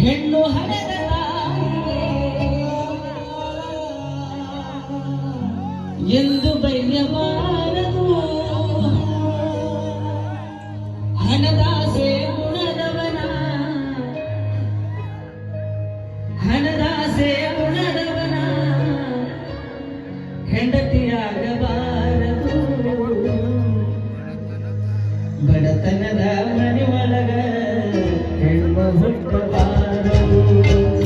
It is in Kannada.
ಹೆಣ್ಣು ಹಣದ ಎಂದು ಬೈಯಬಾರದು ಹೆಣ್ಣು ಹುಟ್ಟಬಾರದು